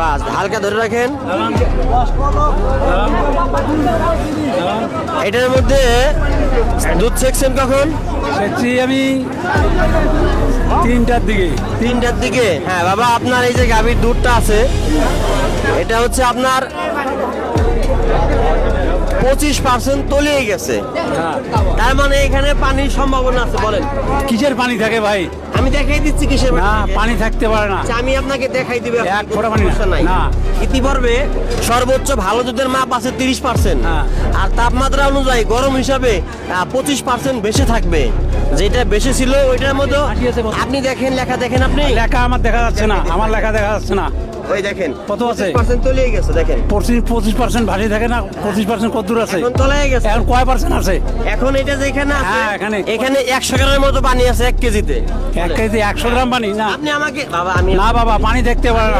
বাস হালকা ধরে রাখেন। এটার মধ্যে দুধ সেকশন কখন? সেচ্ছি আমি তিনটার দিকে। তিনটার দিকে? হ্যাঁ বাবা আপনার এই যে গাভীর দুধটা আছে এটা হচ্ছে আপনার পঁচিশ পার্সেন্ট তলিয়ে গেছে। তার মানে এখানে পানির সম্ভাবনা আছে বলেন। কিসের পানি থাকে ভাই? আমি দেখাই দিচ্ছি কিসের না পানি থাকতে পারে না। আচ্ছা, আমি আপনাকে দেখাই দিবে এক ফোঁটা পানি না। না। ইতিপূর্বে সর্বোচ্চ ভালো দুধের মাপ আছে তিরিশ পার্সেন্ট হ্যাঁ। আর তাপমাত্রা অনুযায়ী গরম হিসাবে পঁচিশ পার্সেন্ট বেশি থাকবে। যেটা বেশি ছিল ওইটার কত? আপনি দেখেন লেখা দেখেন আপনি। লেখা আমার দেখা যাচ্ছে না আমার লেখা দেখা যাচ্ছে না। ওই দেখেন কত আছে? পার্সেন্ট তলিয়ে গেছে দেখেন। পঁচিশ পঁচিশ পার্সেন্ট ভারী থাকে না পঁচিশ পার্সেন্ট কদ্দূর আছে। এখন তলায় গেছে। এখন কয় পার্সেন্ট আছে? এখন এটা যেখানে আছে হ্যাঁ, এখানে। এখানে একশো গ্রামের মতো পানি আছে এক কেজিতে। এক কেজি একশো গ্রাম পানি? না। আপনি আমাকে বাবা আমি না বাবা পানি দেখতে পারেন